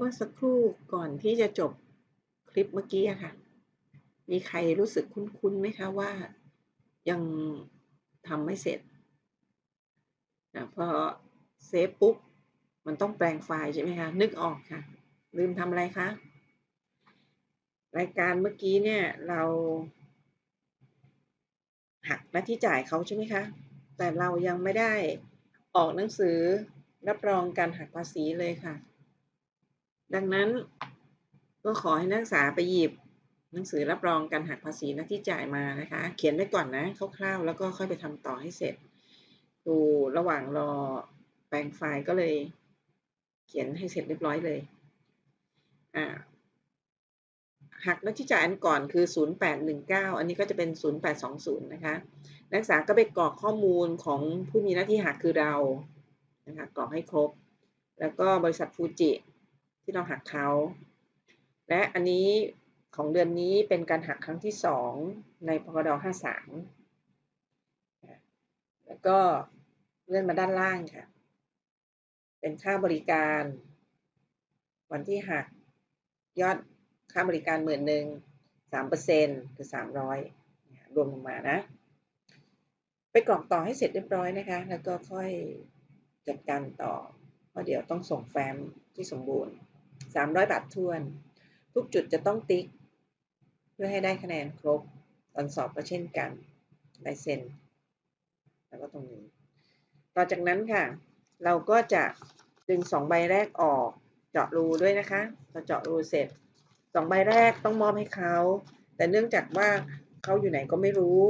เมื่อสักครู่ก่อนที่จะจบคลิปเมื่อกี้ค่ะ มีใครรู้สึกคุ้นๆไหมคะว่ายังทำไม่เสร็จนะพอเซฟปุ๊บ มันต้องแปลงไฟล์ใช่ไหมคะ นึกออกค่ะ ลืมทำอะไรคะ รายการเมื่อกี้เนี่ยเราหักหน้าที่จ่ายเขาใช่ไหมคะ แต่เรายังไม่ได้ออกหนังสือรับรองการหักภาษีเลยค่ะ ดังนั้นก็ขอให้นักศึกษาไปหยิบหนังสือรับรองการหักภาษีหน้าที่จ่ายมานะคะ เขียนไว้ก่อนนะคร่าวๆแล้วก็ค่อยไปทำต่อให้เสร็จดูระหว่างรอแปลงไฟล์ก็เลย เขียนให้เสร็จเรียบร้อยเลยอ่าหักหน้าที่จ่ายอันก่อนคือ 0819 อันนี้ก็จะเป็น 0820 นะคะ นักศึกษาก็ไปกรอกข้อมูลของผู้มีหน้าที่หักคือเรานะคะกรอกให้ครบ แล้วก็บริษัทฟูจิ ที่เราหักเขาและอันนี้ของเดือนนี้เป็นการหักครั้งที่สองในพกด53 แล้วก็เลื่อนมาด้านล่างค่ะ เป็นค่าบริการ วันที่หักยอดค่าบริการหมื่นหนึ่งสามเปอร์เซ็นคือสามร้อยรวมลงมานะ ไปกรอกต่อให้เสร็จเรียบร้อยนะคะ แล้วก็ค่อยจัดการต่อ เพราะเดี๋ยวต้องส่งแฟ้มที่สมบูรณ์ สามร้อยบาททวน ทุกจุดจะต้องติ๊ก เพื่อให้ได้คะแนนครบ ตอนสอบก็เช่นกันลายเซ็นแล้วก็ตรงนี้ ต่อจากนั้นค่ะ เราก็จะดึงสองใบแรกออก เจาะรูด้วยนะคะพอเจาะรูเสร็จสองใบแรกต้องมอบให้เขา แต่เนื่องจากว่าเขาอยู่ไหนก็ไม่รู้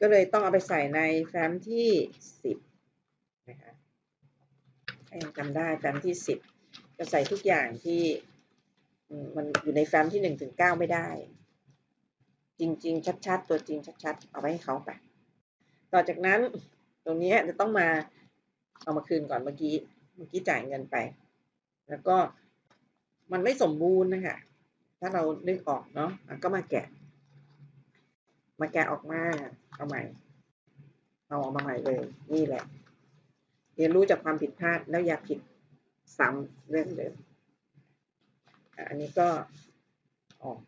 ก็เลยต้องเอาไปใส่ในแฟ้มที่สิบนะคะถ้จำได้แฟ้มที่สิบ จะใส่ทุกอย่างที่มันอยู่ในแฟ้มที่หนึ่งถึงเก้าไม่ได้ จริง ๆ ชัด ๆ ตัวจริงชัด ๆ เอาไว้ให้เขาไป ต่อจากนั้นตรงนี้จะต้องมาเอามาคืนก่อนเมื่อกี้เมื่อกี้จ่ายเงินไป แล้วก็มันไม่สมบูรณ์นะคะถ้าเรานึกออกเนาะก็มาแกะ มาแกะออกมาเอาใหม่เอาออกมาใหม่เลย นี่แหละ เรียนรู้จากความผิดพลาดแล้วอย่าผิด ซ้ำเรื่องเดิมอันนี้ก็ออก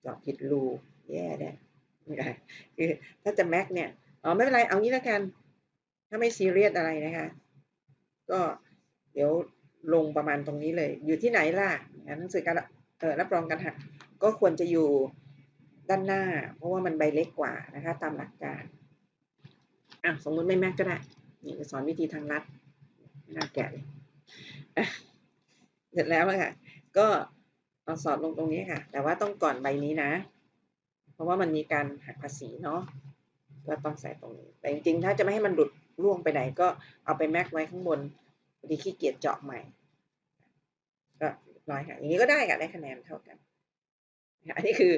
เจาะผิดรูแย่แน่คือถ้าจะแม็กเนี่ยอ๋อไม่เป็นไรเอางี้แล้วกัน ถ้าไม่ซีเรียสอะไรนะคะ ก็เดี๋ยวลงประมาณตรงนี้เลย อยู่ที่ไหนล่ะหนังสือการเออรับรองการหักก็ควรจะอยู่ด้านหน้า เพราะว่ามันใบเล็กกว่านะคะ ตามหลักการอะสมมติไม่แม็กก็ได้นี่จะสอนวิธีทางลัดน่าแกะเลย เสร็จแล้วค่ะ ก็เอาสอดลงตรงนี้ค่ะ แต่ว่าต้องก่อนใบนี้นะ เพราะว่ามันมีการหักภาษีเนาะก็ต้องใส่ตรงนี้ แต่จริงๆ ถ้าจะไม่ให้มันหลุดร่วงไปไหนก็เอาไปแม็กไว้ข้างบนพอดีขี้เกียจเจาะใหม่ ก็ร้อยค่ะ อย่างนี้ก็ได้ค่ะได้คะแนนเท่ากัน อันนี้คือ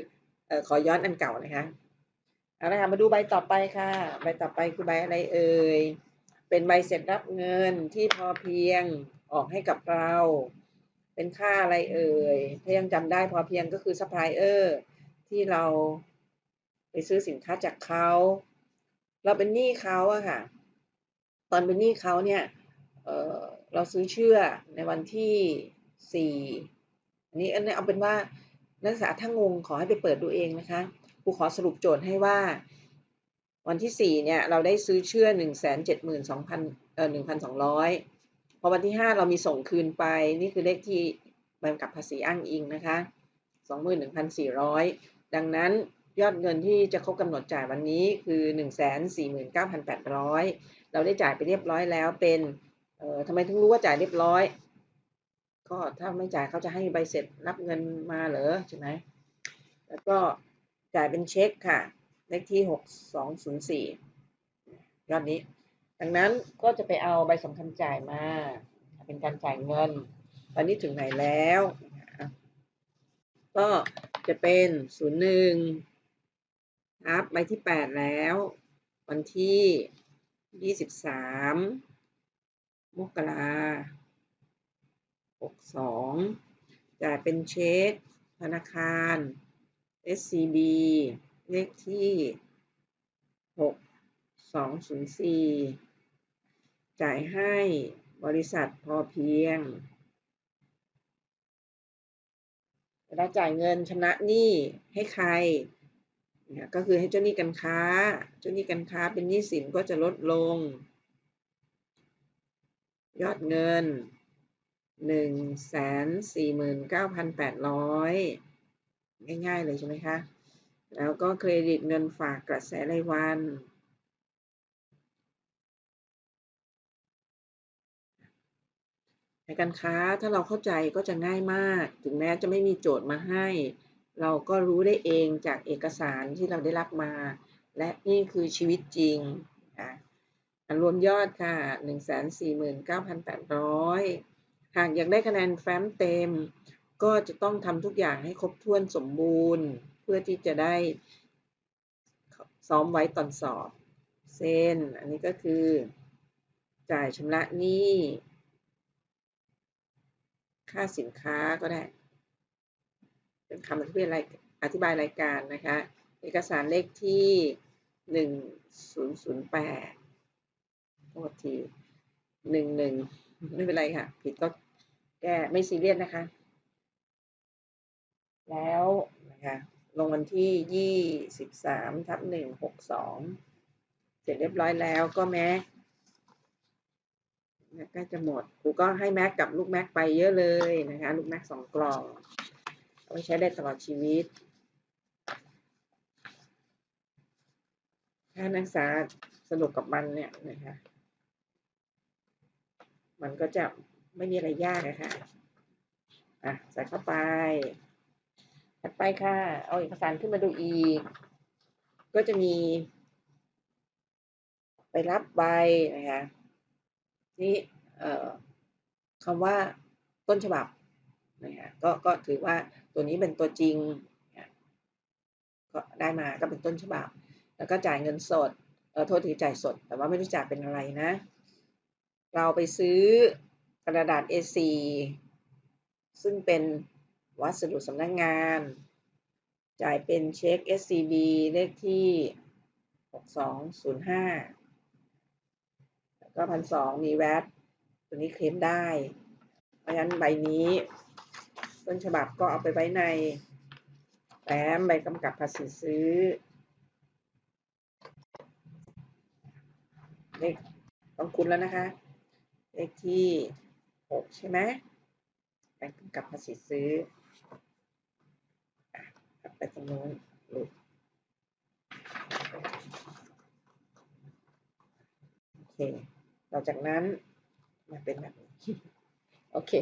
เออขอย้อนอันเก่านะคะเอาละค่ะมาดูใบต่อไปค่ะ ใบต่อไปคือใบอะไรเอ่ย เป็นใบเสร็จรับเงินที่พอเพียง ออกให้กับเรา เป็นค่าอะไรเอ่ย ถ้ายังจำได้พอเพียงก็คือซัพพลายเออร์ที่เราไปซื้อสินค้าจากเขา เราเป็นหนี้เขาอะค่ะ ตอนเป็นหนี้เขาเนี่ยเเราซื้อเชื่อในวันที่สี่อันนี้อันนี้เอาเป็นว่านักศึกษาถ้างงขอให้ไปเปิดดูเองนะคะครูขอสรุปโจทย์ให้ว่า วันที่สี่เนี่ยเราได้ซื้อเชื่อหนึ่งแสนเจ็ดหมื่นสองพันเอ่อหนึ่งพันสองร้อย พอวันที่ห้าเรามีส่งคืนไป นี่คือเลขที่บกำกับภาษีอ้างอิงนะคะสองหมื่นหนึ่งพันสี่ร้อยดังนั้นยอดเงินที่จะครบกำหนดจ่ายวันนี้คือหนึ่งแสนสี่หมื่นเก้าพันแปดร้อยเราได้จ่ายไปเรียบร้อยแล้วเป็นเอ่อทำไมถึงรู้ว่าจ่ายเรียบร้อย ก็ถ้าไม่จ่ายเขาจะให้ใบเสร็จรับเงินมาเหรอใช่ไหมแล้วก็จ่ายเป็นเช็คค่ะ เลขที่หกสองศูนย์สี่ยอดนี้ ดังนั้นก็จะไปเอาใบสำคัญจ่ายมา เป็นการจ่ายเงิน ตอนนี้ถึงไหนแล้ว ก็จะเป็นศูนย์หนึ่งครับใบที่แปดแล้ว วันที่ยี่สิบสามมกรา62จ่ายเป็นเช็ค ธนาคาร SCB เลขที่6204 จ่ายให้บริษัทพอเพียงเวลาจ่ายเงินชำระหนี้ให้ใครเนี่ยก็คือให้เจ้าหนี้การค้า เจ้าหนี้การค้าเป็นหนี้สินก็จะลดลง ยอดเงินหนึ่งแสนสี่หมื่นเก้าพันแปดร้อยง่ายๆเลยใช่ไหมคะ แล้วก็เครดิตเงินฝากกระแสรายวัน ในการค้าถ้าเราเข้าใจก็จะง่ายมาก ถึงแม้จะไม่มีโจทย์มาให้ เราก็รู้ได้เองจากเอกสารที่เราได้รับมา และนี่คือชีวิตจริงนะรวมยอดค่ะ 149,800 หากอยากได้คะแนนแฟ้มเต็ม ก็จะต้องทำทุกอย่างให้ครบถ้วนสมบูรณ์ เพื่อที่จะได้ซ้อมไว้ตอนสอบ เส้น อันนี้ก็คือ จ่ายชำระหนี้ ค่าสินค้าก็ได้ เป็นคำอธิบายรายอธิบายรายการนะคะ เอกสารเลขที่ 1008โทษทีหนึ่งหนึ่งไม่เป็นไรค่ะ ผิดก็แก้ไม่ซีเรียสนะคะ แล้วนะคะลงวันที่ 23ทับ162 เสร็จเรียบร้อยแล้วก็แม็ก ใกล้จะหมดครูก็ให้แม็กกับลูกแม็กไปเยอะเลยนะคะลูกแม็กสองกล่องเอาไปใช้ได้ตลอดชีวิตถ้านักศึกษาสนุกกับมันเนี่ยนะคะมันก็จะไม่มีอะไรยากนะคะอะใส่เข้าไปถัดไปค่ะ เอาเอกสารขึ้นมาดูอีก ก็จะมี ไปรับใบนะคะ นี่คำว่าต้นฉบับนะคะก็ก็ถือว่าตัวนี้เป็นตัวจริงก็ได้มาก็เป็นต้นฉบับ แล้วก็จ่ายเงินสดเออโทษทีจ่ายสด แต่ว่าไม่รู้จ่ายเป็นอะไรนะ เราไปซื้อกระดาษ A4 ซึ่งเป็นวัสดุสำนักงงาน จ่ายเป็นเช็ค SCB เลขที่ 6205แล้ว ก็พันสองมีแวตตัวนี้เคลมได้ เพราะฉะนั้นใบนี้ต้นฉบับก็เอาไปไว้ในแฟ้มใบกำกับภาษีซื้อเลขต้องคุณแล้วนะคะ เลขที่หกใช่ไหมใบกำกับภาษีซื้อไปตรงนู้นหลุดโอเค ต่อจากนั้นมาเป็นแบบนี้โอเค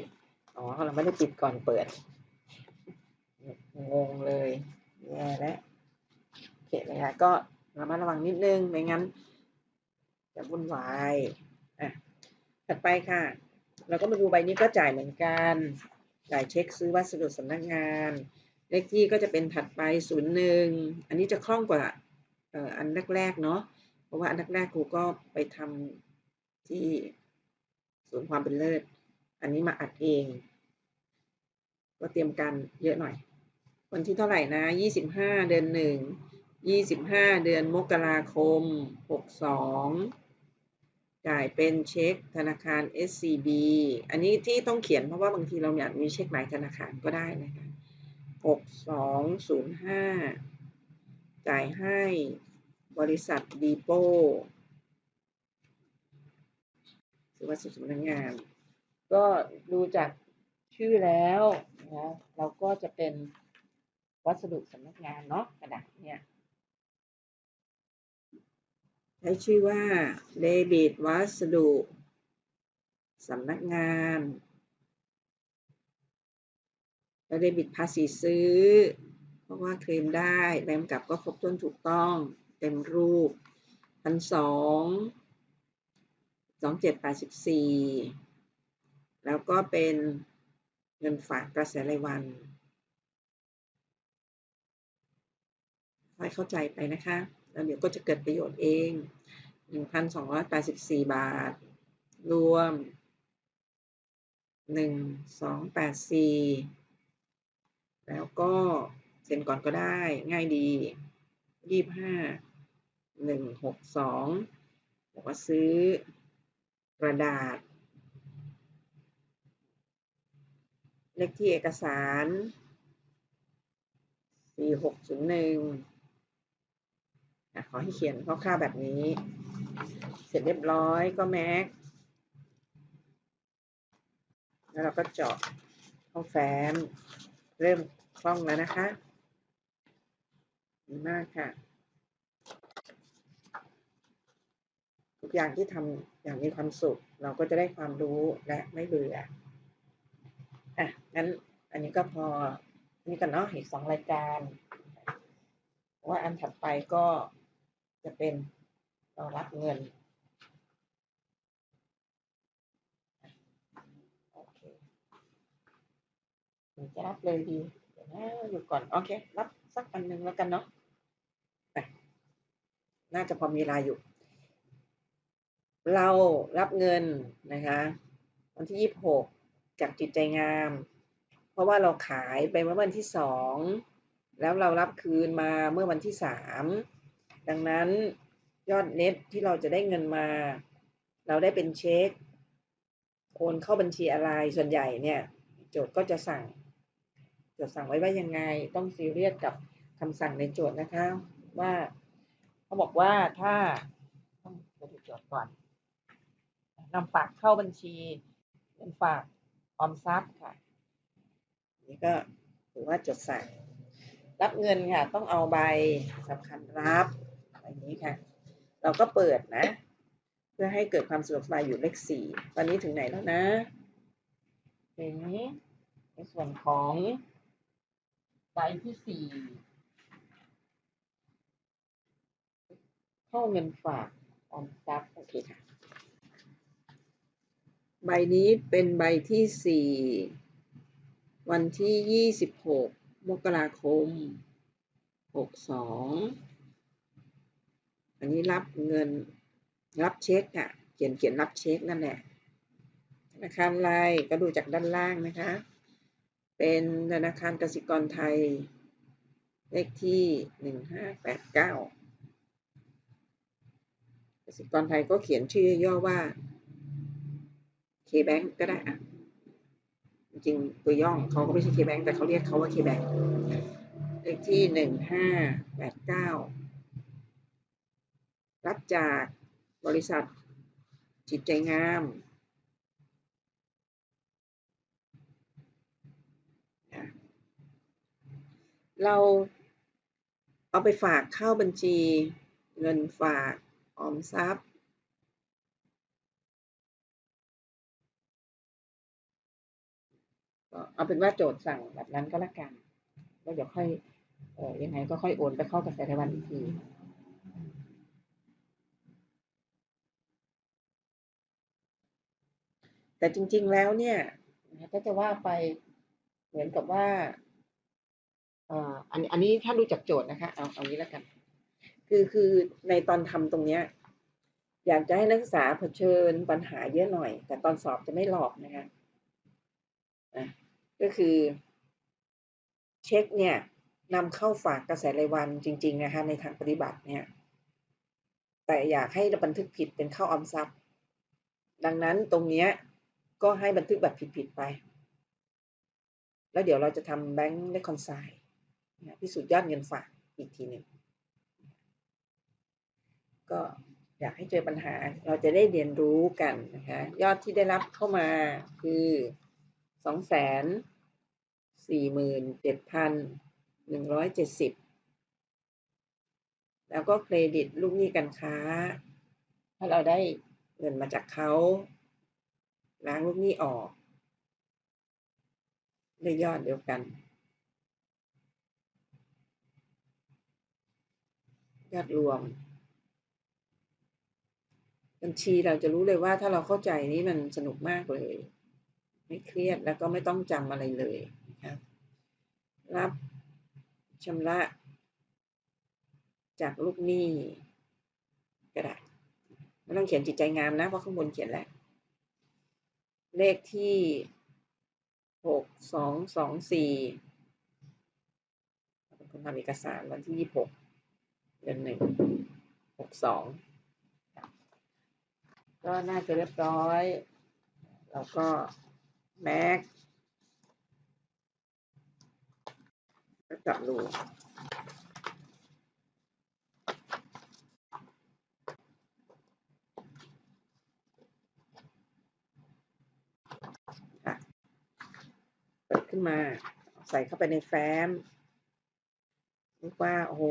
อ๋อ เราไม่ได้ปิดก่อนเปิด งงเลยแย่แล้วโอเคนะคะก็ระมัดระวังนิดนึง ไม่งั้น จะวุ่นวายอะถัดไปค่ะ เราก็มาดูใบนี้ก็จ่ายเหมือนกันจ่ายเช็คซื้อวัสดุสำนักงาน เลขที่ก็จะเป็นถัดไปศูนย์หนึ่งอันนี้จะคล่องกว่าอันแรกๆเนาะเพราะว่าอันแรกๆครูก็ไปทำ ที่ศูนย์ความเป็นเลิศ อันนี้มาอัดเอง ก็เตรียมการเยอะหน่อย วันที่เท่าไหร่นะ25เดือนหนึ่ง25เดือนมกราคม62จ่ายเป็นเช็คธนาคาร SCB อันนี้ที่ต้องเขียนเพราะว่าบางทีเราอยากมีเช็คหลายธนาคารก็ได้นะคะ6205จ่ายให้บริษัทดีโป หรือว่าสุสำนักงาน ก็ดูจากชื่อแล้วนะเราก็จะเป็นวัสดุสำนักงานเนาะกระดาษเนี่ยใช้ชื่อว่าเดบิตวัสดุสำนักงานและเดบิตภาษีซื้อ เพราะว่าเคลมได้แบมกับก็ครบถ้วนถูกต้อง เต็มรูปพันสอง สองเจ็ดแปดสิบสี่แล้วก็เป็นเงินฝากกระแสรายวันให้เข้าใจไปนะคะ แล้วเดี๋ยวก็จะเกิดประโยชน์เอง 1,284 บาท รวม 1284 แล้วก็เซ็นก่อนก็ได้ง่ายดี 25 162บอกว่าซื้อ กระดาษ เลขที่เอกสารสี่หกศูนย์หนึ่งขอให้เขียนคร่าวๆแบบนี้ เสร็จเรียบร้อยก็แม็ก แล้วเราก็เจาะเข้าแฟ้ม เริ่มคล่องแล้วนะคะ ดีมากค่ะ ทุกอย่างที่ทำอย่างมีความสุข เราก็จะได้ความรู้และไม่เบื่ออะงั้นอันนี้ก็พอนี่กันเนาะอีกสองรายการ ว่าอันถัดไปก็จะเป็นเรารับเงินโอเคจะรับเลยดีเดี๋ยวนะอยู่ก่อน โอเค รับสักอันหนึ่งแล้วกันเนาะน่าจะพอมีเวลาอยู่ เรารับเงินนะคะวันที่ยี่สิบหกจากจิตใจงาม เพราะว่าเราขายไปเมื่อวันที่สองแล้วเรารับคืนมาเมื่อวันที่สามดังนั้นยอดเน็ตที่เราจะได้เงินมา เราได้เป็นเช็คโอนเข้าบัญชีอะไรส่วนใหญ่เนี่ย โจทย์ก็จะสั่งโจทย์สั่งไว้ว่ายังไงต้องซีเรียสกับคำสั่งในโจทย์นะคะ ว่าเขาบอกว่าถ้าต้องดูโจทย์ก่อน นำฝากเข้าบัญชีเงินฝากออมทรัพย์ค่ะ นี่ก็ถือว่าจดสั่งรับเงินค่ะ ต้องเอาใบสำคัญรับอย่างนี้ค่ะ เราก็เปิดนะ เพื่อให้เกิดความสะดวกสบายอยู่เลขสี่ตอนนี้ถึงไหนแล้วนะถึงในส่วนของใบที่สี่เข้าเงินฝากออมทรัพย์โอเคค่ะ ใบนี้เป็นใบที่สี่วันที่ยี่สิบหกมกราคมหกสองอันนี้รับเงินรับเช็คอะเขียนเขียนรับเช็คนั่นแหละธนาคารอะไรก็ดูจากด้านล่างนะคะ เป็นธนาคารกสิกรไทย เลขที่หนึ่งห้าแปดเก้ากสิกรไทยก็เขียนชื่อย่อว่า K-Bank ก็ได้อะจริงตัวย่องเขาก็ไม่ใช่ K-Bank แต่เขาเรียกเขาว่า K-Bank เลขที่หนึ่งห้าแปดเก้ารับจากบริษัทจิตใจงามเราเอาไปฝากเข้าบัญชีเงินฝากออมทรัพย์ เอาเป็นว่าโจทย์สั่งแบบนั้นก็แล้วกันแล้วเดี๋ยวค่อยเออยังไงก็ค่อยโอนไปเข้ากระแสไต้หวันอีกทีแต่จริง ๆ แล้วเนี่ยก็จะว่าไปเหมือนกับว่าอ่าอันอันนี้ถ้าดูจากโจทย์นะคะ เอาเอานี้แล้วกัน คือคือในตอนทำตรงเนี้ย อยากจะให้นักศึกษาเผชิญปัญหาเยอะหน่อย แต่ตอนสอบจะไม่หลอกนะคะ ก็คือเช็คเนี่ยนำเข้าฝากกระแสรายวันจริง ๆ นะคะในทางปฏิบัติเนี่ย แต่อยากให้บันทึกผิดเป็นเข้าออมทรัพย์ ดังนั้นตรงเนี้ยก็ให้บันทึกแบบผิด ๆ ไป แล้วเดี๋ยวเราจะทำแบงค์เลคคอนไซน์พิสูจน์ยอดเงินฝากอีกทีหนึ่งก็อยากให้เจอปัญหาเราจะได้เรียนรู้กันนะคะยอดที่ได้รับเข้ามาคือ สองแสนสี่หมื่นเจ็ดพันหนึ่งร้อยเจ็ดสิบแล้วก็เครดิตลูกหนี้การค้า ถ้าเราได้เงินมาจากเขาล้างลูกหนี้ออกได้ยอดเดียวกัน ยอดรวม บัญชีเราจะรู้เลยว่าถ้าเราเข้าใจนี้มันสนุกมากเลย ไม่เครียดแล้วก็ไม่ต้องจำอะไรเลยนะครับรับชำระ จากลูกหนี้ก็ได้ไม่ต้องเขียนจิตใจงามนะ เพราะข้างบนเขียนแล้ว เลขที่หกสองสองสี่เป็นคนทำเอกสารวันที่ยี่หกเดือนหนึ่งหกสองก็น่าจะเรียบร้อย แล้วก็ แม็กก็จับรูเปิดขึ้นมา ใส่เข้าไปในแฟ้มนึกว่าโอ้โห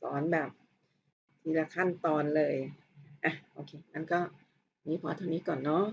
สอนแบบ ทีละขั้นตอนเลย อะ โอเคงั้นก็นี้พอเท่านี้ก่อนเนาะ